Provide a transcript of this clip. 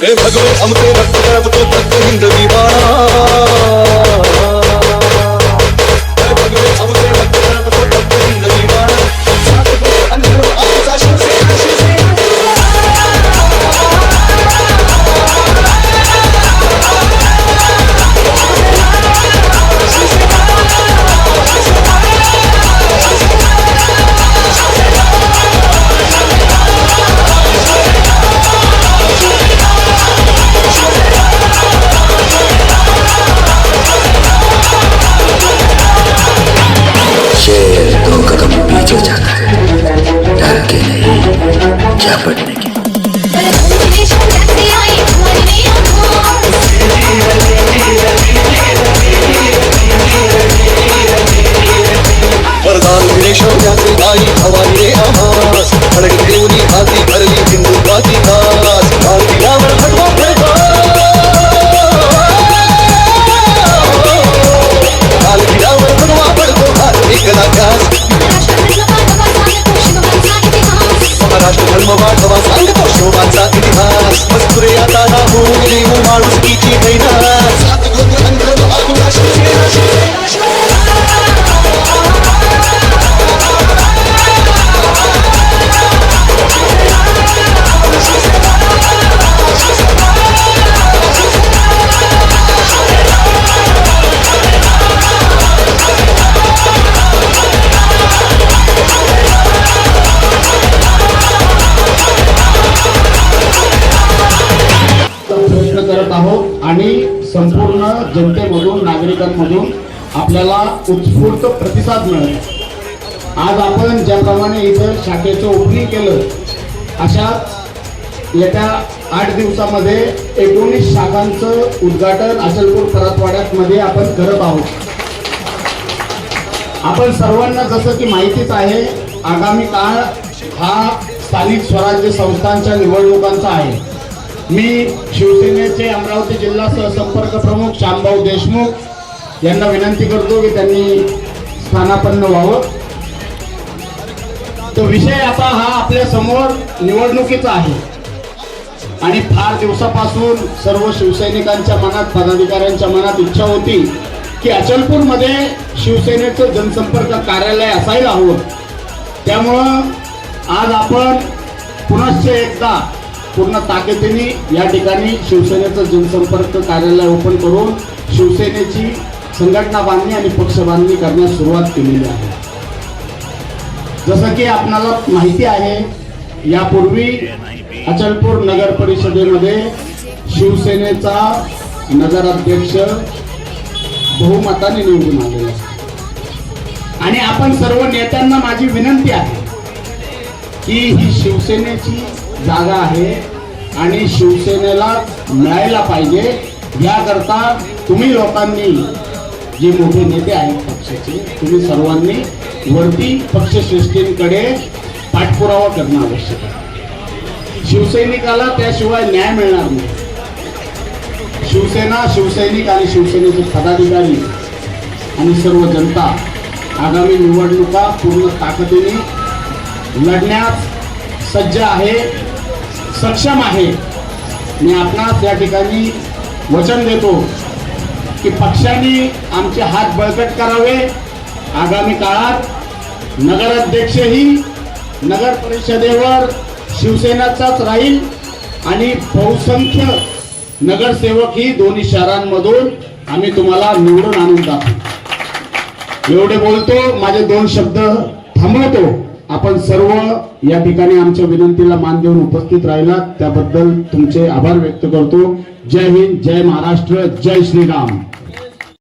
भगवे आमचे रक्त कळवतो भक्त हिंद दिवाणा नहीं आता ना संपूर्ण जनतेमधून नागरिकांमधून आपल्याला उत्स्फूर्त प्रतिसाद मिळेल. आज आपण ज्याप्रमाणे इथं शाखेचं ओपनिंग केलं अशाच येत्या आठ दिवसामध्ये एकोणीस शाखांचं उद्घाटन अचलपूर परातवाड्यातमध्ये आपण करत आहोत. आपण सर्वांना जसं की माहितीच आहे आगामी काळ हा स्थानिक स्वराज्य संस्थांच्या निवडणुकांचा आहे. मी शिवसेनेचे अमरावती जिल्हा सहसंपर्क प्रमुख श्यामभाऊ देशमुख यांना विनंती करतो की त्यांनी स्थानापन्न व्हावं. तो विषय आता हा आपल्यासमोर निवडणुकीचा आहे. आणि फार दिवसापासून सर्व शिवसैनिकांच्या मनात पदाधिकाऱ्यांच्या मनात इच्छा होती की अचलपूरमध्ये शिवसेनेचं जनसंपर्क कार्यालय असायला हवं. त्यामुळं आज आपण पुनश्च एकदा पूर्ण ताकदीने या ठिकाणी शिवसेनेचं जनसंपर्क कार्यालय ओपन करून शिवसेनेची संघटना बांधणी आणि पक्ष बांधणी करण्यास सुरुवात केलेली आहे. जसं की आपणाला माहिती आहे यापूर्वी अचलपूर नगर परिषदेमध्ये शिवसेनेचा नगराध्यक्ष बहुमताने निवडून आलेला आणि आपण सर्व नेत्यांना माझी विनंती आहे की ही शिवसेनेची जागा आहे आणि शिवसेनेला मिळायला पाहिजे. याकरता तुम्ही लोकांनी जे मोठे नेते आहेत पक्षाचे तुम्ही सर्वांनी वरती पक्षश्रेष्ठींकडे पाठपुरावा करणं आवश्यक आहे. शिवसैनिकाला त्याशिवाय न्याय मिळणार नाही. शिवसेना शिवसैनिक आणि शिवसेनेचे पदाधिकारी आणि सर्व जनता आगामी निवडणुका पूर्ण ताकदीने लढण्यास सज्ज आहे सक्षम आहे. मी आपणास या ठिकाणी वचन देतो की पक्षाने आमचे हात बळकट करावे. आगामी काळात नगराध्यक्षही नगर परिषदेवर शिवसेनाचाच राहील आणि बहुसंख्य नगरसेवक ही दोन्ही शहरांमधून आम्ही तुम्हाला निवडून आणून टाकू. एवढे बोलतो माझे दोन शब्द थांबवतो. आपण सर्व या ठिकाणी आमच्या विनंतीला मान देऊन उपस्थित राहिला. त्याबद्दल तुमचे आभार व्यक्त करतो. जय हिंद जय महाराष्ट्र जय श्रीराम.